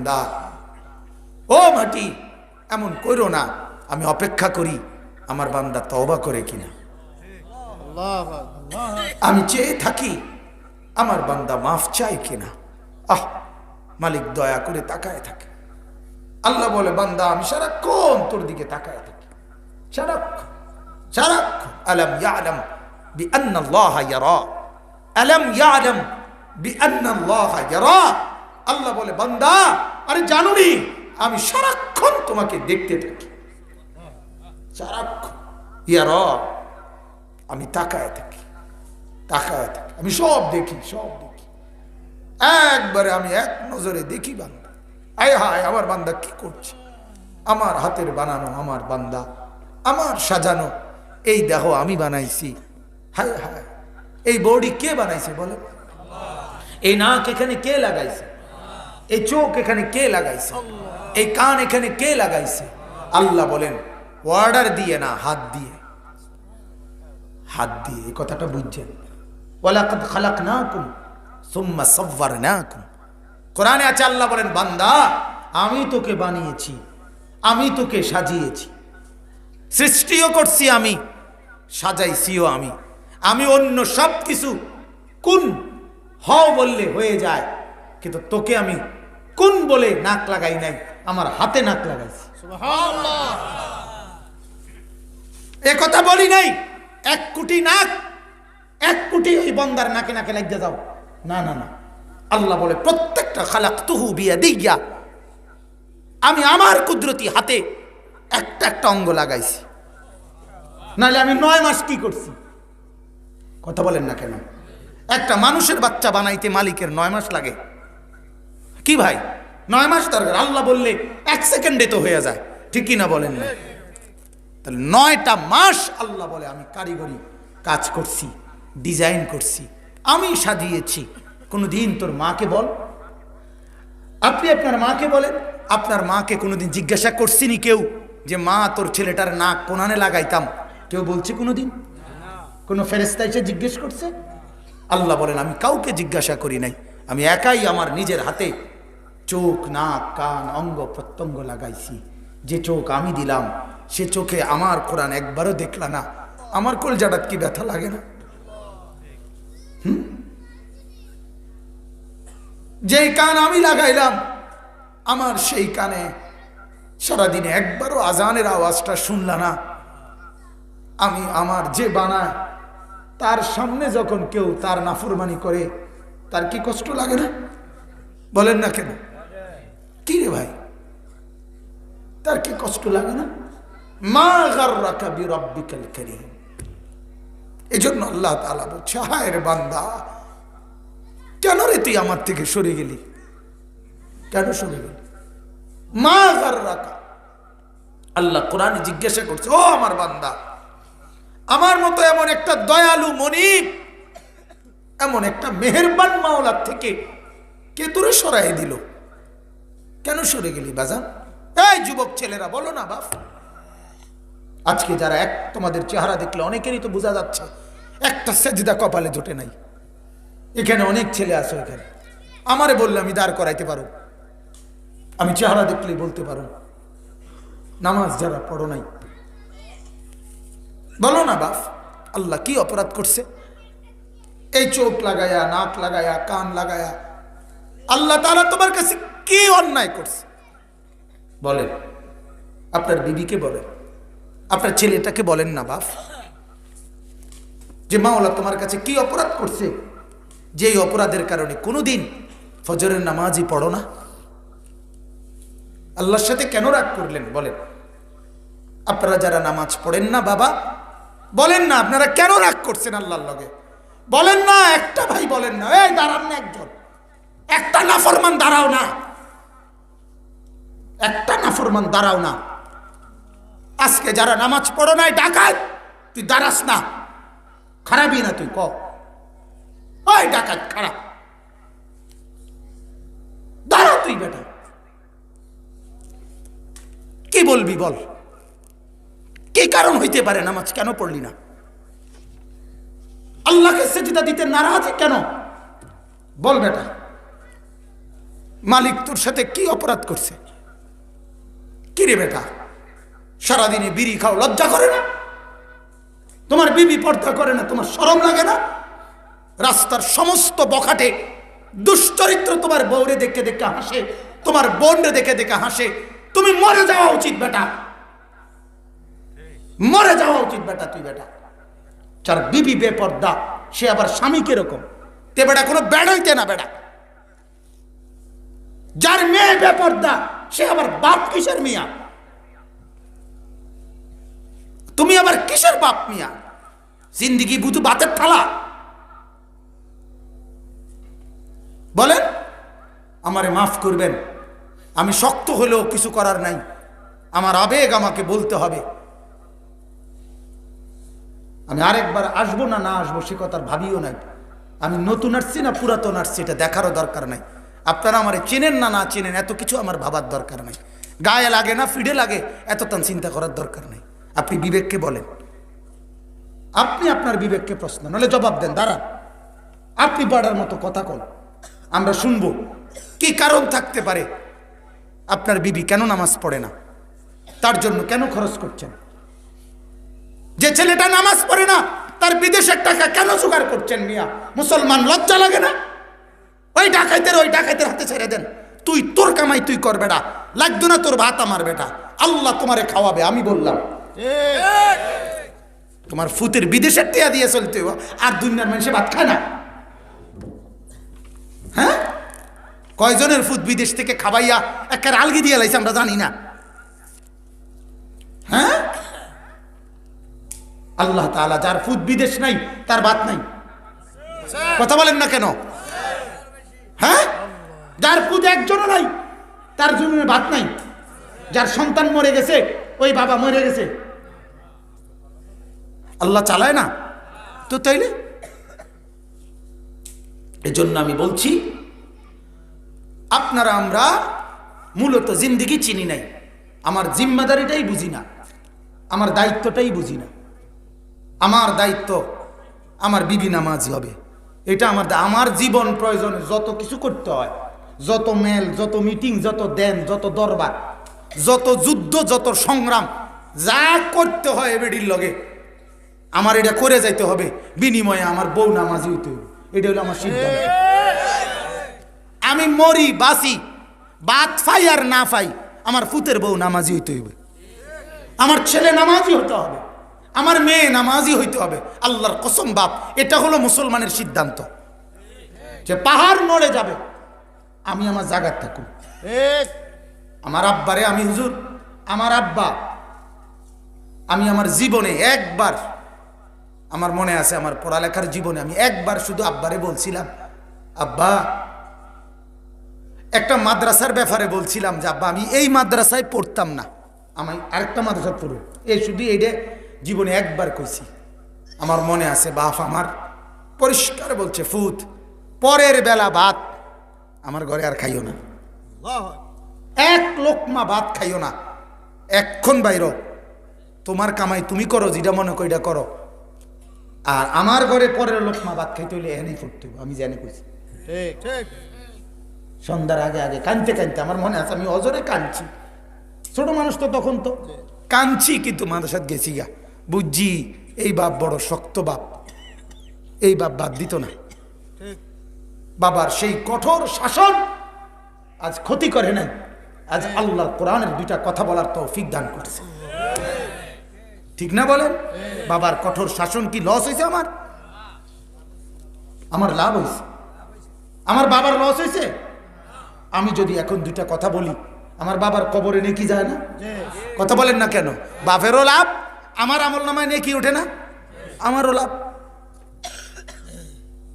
বান্দা ও মাটি, এমন করো না, আমি অপেক্ষা করি আমার বান্দা তওবা করে কিনা। আমি চেয়ে থাকি আমার বান্দা মাফ চাই কিনা। আহ, মালিক দয়া করে তাকায় থাকে। আল্লাহ বলে, বান্দা, আমি সারাক্ষণ তোর দিকে তাকায় থাকি। সারাক্ষণ সারাক্ষণ। আলম ইয়ালাম বি আন্নাল্লাহ ইয়ারা। আলম ইয়ালাম বি আন্নাল্লাহ ইয়ারা। আল্লাহ বলে, বান্দা আরে জানুনি, আমি সারাক্ষণ তোমাকে দেখতে থাকি। সারাক্ষণ। ইয়ারা আমি তাকায় থাকি তাকায় থাকি। আমি সব দেখি সব দেখি। একবারে আমি এক নজরে দেখি বান্দা। আয় হায়, আমার বান্দা কি করছে? আমার হাতের বানানো আমার বান্দা, আমার সাজানো, এই দেহ আমি বানাইছি। হায় হায়, এই বডি কে বানাইছে বলে? এই নাক এখানে কে লাগাইছে? এই চোখ এখানে কে লাগাইছে? এই কান এখানে কে লাগাইছে? আল্লাহ বলেন অর্ডার দিয়ে না, হাত দিয়ে। হাত দিয়ে, এই কথাটা বুঝছেন? ওয়ালাকাদ খালাকনাকুম, সুম্মা সাওয়ারনাকুম। কোরআনে আছে, আল্লাহ বলেন, বান্দা, আমি তোকে বানিয়েছি, আমি তোকে সাজিয়েছি। সৃষ্টিও করছি আমি, সাজাইছিও আমি। আমি অন্য সব কিছু কোন, হও বললে হয়ে যায়, কিন্তু তোকে আমি কোন বলে নাক লাগাই নাই? আমার হাতে নাক লাগাইছি। এ কথা বলি নাই? এক কোটি নাক এক কোটি ওই বন্দার নাকে নাকে লাগিয়ে দাও। না না না। আল্লাহ বলে প্রত্যেকটা খালাক তুহু বিয়া দিগিয়া আমি আমার কুদরতি হাতে একটা একটা অঙ্গ লাগাইছি। নাহলে আমি নয় মাস কি করছি? কথা বলেন না কেন? একটা মানুষের বাচ্চা বানাইতে মালিকের নয় মাস লাগে। কি ভাই? নয় মাস দরকার আল্লাহ বললে এক সেকেন্ডে তো হয়ে যায়। ঠিক না বলেন না? তাহলে নয়টা মাস আল্লাহ বলে, আমি কারিগরি কাজ করছি, ডিজাইন করছি, আমি সাজিয়েছি। কোনো দিন তোর মাকে বল। আপনি আপনার মাকে বলেন, আপনার মাকে কোনোদিন জিজ্ঞাসা করছিনি কেউ যে, মা, তোর ছেলেটার নাক কোনানে লাগাইতাম? কেউ বলছে কোনোদিন? কোনো ফেরেস্তা এসে জিজ্ঞেস করছে? আল্লাহ বলেন, আমি কাউকে জিজ্ঞাসা করি নাই। আমি একাই আমার নিজের হাতে চোখ, নাক, কান, অঙ্গ প্রত্যঙ্গ লাগাইছি। যে চোখ আমি দিলাম, সে চোখে আমার কোরআন একবারও দেখলা না। আমার কলজাটাত কি ব্যথা লাগে না? যেই কান আমি লাগাইলাম, আমার সেই কানে সারাদিনে একবারও আজানের আওয়াজটা শুনলা না। আমি আমার যে বানায়, তার সামনে যখন কেউ তার নাফরমানি করে তার কি কষ্ট লাগে না? বলেন না কেন? কি রে ভাই? তার কি কষ্ট লাগে না? মা গার্রাকা বিরাব্বিকাল কারীম। এজন্য আল্লাহ তাআলা বলছে, হায় রে বান্দা, কেন রে তুই আমার থেকে সরে গেলি? কেন সরে গেলি? মা গার্রাকা। আল্লাহ কোরআনে জিজ্ঞাসা করছে, ও আমার বান্দা, আমার মতো এমন একটা দয়ালু মনিব এমন একটা মেহেরবান মাওলার থেকে কে তোরে সরাই দিল? কেন সরে গেলি বাজান? এই যুবক ছেলেরা, বলো না বাপ। আজকে যারা এক, তোমাদের চেহারা দেখলে অনেকেরই তো বোঝা যাচ্ছে, একটা সেজদা কপালে জোটে নাই। এখানে অনেক ছেলে আছে এখানে। আমারে বললে আমি দাঁড় করাইতে পারো। আমি চেহারা দেখলেই বলতে পারো। নামাজ যারা পড়ো নাই। বলো না বাপ, আল্লাহ কি অপরাধ করছে? এই চোখ লাগায়া, নাক লাগায়া, কান লাগায়া। আল্লাহ তাআলা তোমার কাছে কি অন্যায় করছে? বলেন। আপনার বিবিকে বলেন। আপনার ছেলেটাকে বলেন না, বাপ। যে মাওলা তোমার কাছে কি অপরাধ করছে? যে অপরাধের কারণে কোনোদিন ফজরের নামাজই পড়ো না? আল্লাহর সাথে কেন রাগ করলেন? বলেন। আপনারা যারা নামাজ পড়েন না, বাবা, বলেন না, আপনারা কেন রাগ করছেন আল্লাহর লগে? বলেন না, একটা ভাই বলেন না। এই, দাঁড়ান না একজন। একটা নাফরমান, দাঁড়াও না। একটা নাফরমান, দাঁড়াও না। আজকে যারা নামাজ পড়ো নাই, ডাকাত, তুই দাঁড়াস না। খারাপই না তুই, ক। ওই, ডাকাত, খারাপ। দাঁড়া তুই, বেটা। কি বলবি, বল। কি কারণ হইতে পারে নামাজ? কেন পড়লি না? আল্লাহকে সেজিদা দিতে নারাজ, কেন? বল বেটা, মালিক তোর সাথে কি অপরাধ করছে? কি রে বেটা, সারাদিনে বিড়ি খাও, লজ্জা করে না? তোমার বিবি পর্দা করে না, তোমার শরম লাগে না? রাস্তার সমস্ত বখাটে দুশ্চরিত্র তোমার বউরে দেখে দেখে হাসে, তোমার বোনরে দেখে দেখে হাসে। তুমি মরে যাওয়া উচিত বেটা। মরে যাওয়া উচিত বেটা তুই বেটা। যার বিবি বেপর্দা, সে আবার স্বামী কীরকম? তে বেড়া কোনো বেড়াইতে না বেড়া। যার মেয়ে বেপর্দা, সে আবার বাপ কিসের মিয়া? তুমি আবার কিসের বাপ মিয়া? জিন্দিগি বুধু বাতের থালা। বলেন, আমারে মাফ করবেন। আমি শক্ত হলেও কিছু করার নাই। আমার আবেগ আমাকে বলতে হবে। আমি আরেকবার আসব না না আসব সে কথার ভাবিও নাই। আমি নতুন আসছি না পুরাতন আসছি, এটা দেখারও দরকার নাই। আপনারা আমার চেনেন না না চেনেন, এত কিছু আমার ভাবার দরকার নাই। গায়ে লাগে না, ফিডে লাগে এত তান চিন্তা করার দরকার নেই। আপনি বিবেককে বলেন। আপনি আপনার বিবেককে প্রশ্ন, নাহলে জবাব দেন, দাঁড়ান। আপনি বাড়ার মতো কথা কন। আমরা শুনব, কি কারণ থাকতে পারে আপনার বিবি কেন নামাজ পড়ে না? তার জন্য কেন খরচ করছেন? যে ছেলেটা নামাজ পড়ে না, তার বিদেশের টাকা কেন জোগাড় করছেন মিয়া? মুসলমান লজ্জা লাগে না? ওই ডাকাইতের ওই ডাকাইতের হাতে ছেড়ে দেন। তুই তোর কামাই তুই কর বেটা লাগতো না তোর ভাত আমার বেটা। আল্লাহ তোমারে খাওয়াবে, আমি বললাম। তোমার ফুতের বিদেশের টিয়া দিয়ে চলতে আর দুনিয়ার মানুষে ভাত খায় না। হ্যাঁ? কয়জনের ফুট বিদেশ থেকে খাবাইয়া একের আলগি দিয়ে লাইছে আমরা জানি না। আল্লাহ তাআলা যার ফুট বিদেশ নাই, তার ভাত নাই। কথা বলেন না কেন? হ্যাঁ? যার ফুট একজনও নাই, তার জন্য ভাত নাই। যার সন্তান মরে গেছে, ওই বাবা মরে গেছে। আল্লাহ চালায় না? তো তাইলে? এজন্য আমি বলছি, আপনারা আমরা মূলত জিন্দিগি চিনি নাই। আমার জিম্মাদারিটাই বুঝি না, আমার দায়িত্বটাই বুঝি না। আমার দায়িত্ব, আমার বিবি নামাজি হবে। এটা আমার আমার জীবন প্রয়োজনে যত কিছু করতে হয়, যত মেল যত মিটিং যত দেন, যত দরবার, যত যুদ্ধ, যত সংগ্রাম, যা করতে হয় এবেডির লগে, আমার এটা করে যাইতে হবে। বিনিময়ে আমার বউ নামাজি হইতে হবে এটা হলো আমার সিদ্ধান্ত। আমি মরি বাসি বাত ফাই আর না ফাই, আমার ফুতের বউ নামাজি হইতে হইবে। আমার ছেলে নামাজি হতে হবে। আমার মেয়ে নামাজি হইতে হবে। আল্লাহর কসম বাপ এটা হলো মুসলমানের সিদ্ধান্ত। যে পাহাড় নড়ে যাবে আমি আমার জায়গার থাকুন। আমার আব্বারে আমি হুজুর আমার আব্বা আমি আমার জীবনে একবার আমার মনে আছে আমার পড়ালেখার জীবনে আমি একবার শুধু আব্বারে বলছিলাম আব্বা একটা মাদ্রাসার ব্যাপারে বলছিলাম যে আব্বা আমি এই মাদ্রাসায় পড়তাম না। আমি আরেকটা মাদ্রাসা পড়ব এই শুধু এইটা জীবনে একবার কইছি আমার মনে আছে বাপ আমার পরিষ্কার বলছে ফুত পরের বেলা ভাত আমার ঘরে আর খাইও না। এক লোকমা ভাত খাইও না। এক্ষণ বাইর তোমার কামাই তুমি করো যেটা মনে করি এটা করো। আর আমার ঘরে পরের লোকমা ভাত খাইতে হইলে এখানেই ফুটতে আমি জানি কইছি। সন্ধ্যার আগে আগে কানতে কানতে আমার মনে আছে আমি অজরে কাঁদছি। ছোট মানুষ তো তখন তো। কাঁদছি কিন্তু মাদ্রাসাত গেছি গা। বুঝছি এই বাপ বড় শক্ত বাপ। এই বাপ বাদ দিত না। বাবার সেই কঠোর শাসন আজ ক্ষতি করে নাই। আজ আল্লাহর কোরআনের দুইটা কথা বলার তৌফিক দান করছে। ঠিক না বলেন? বাবার কঠোর শাসন কি লস হয়েছে আমার? আমার লাভ হয়েছে। আমার বাবার লস হয়েছে? আমি যদি এখন দুইটা কথা বলি আমার বাবার কবরে নেকি যায় না? কথা বলেন না কেন? বাপেরও লাভ আমার আমল নামায় নেকি ওঠে না? আমারও লাভ।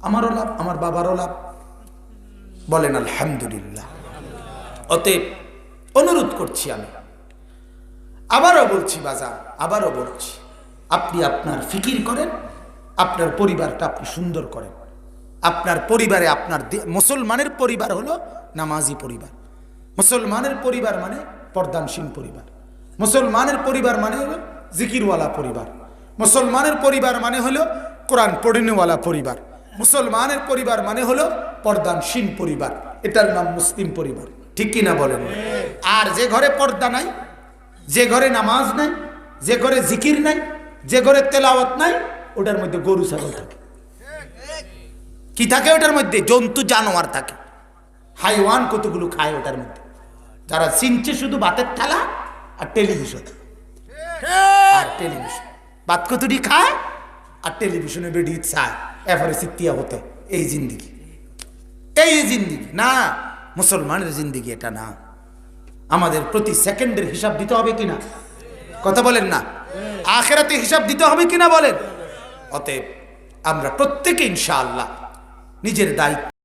আমারও লাভ, আমার বাবারও লাভ। বলেন, আলহামদুলিল্লাহ। অতএব অনুরোধ করছি আমি। আবারও বলছি বাজার আবারও বলছি, আপনি আপনার ফিকির করেন, আপনার পরিবারটা আপনি সুন্দর করেন। আপনার পরিবারে আপনার মুসলমানের পরিবার হলো নামাজি পরিবার। মুসলমানের পরিবার মানে পর্দানসীন পরিবার। মুসলমানের পরিবার মানে হলো জিকিরওয়ালা পরিবার। মুসলমানের পরিবার মানে হলো কোরআন পড়িনওয়ালা পরিবার। মুসলমানের পরিবার মানে হলো পর্দানসীন পরিবার। এটার নাম মুসলিম পরিবার। ঠিক কিনা বলেন? আর যে ঘরে পর্দা নাই, যে ঘরে নামাজ নাই, যে ঘরে জিকির নাই, যে ঘরে তেলাওয়াত নাই, ওটার মধ্যে গরু, ছাগল থাকে। কি থাকে ওটার মধ্যে? জন্তু, জানোয়ার থাকে। হাইওয়ান কতগুলো খায় ওটার মধ্যে? যারা চিনছে শুধু ভাতের থালা আর টেলিভিশন। আর টেলিভিশন ভাত কতটি খায়? আর টেলিভিশনে বেরিয়ে চায়। এরপরে সিতিয়া হতে। এই জিন্দিগি। এই জিন্দিগি। না মুসলমানের জিন্দিগি এটা না। আমাদের প্রতি সেকেন্ডের হিসাব দিতে হবে কিনা? কথা বলেন না। আখেরাতে হিসাব দিতে হবে কিনা বলেন? অতএব আমরা প্রত্যেকে ইনশাআল্লাহ নিজের দায়িত্ব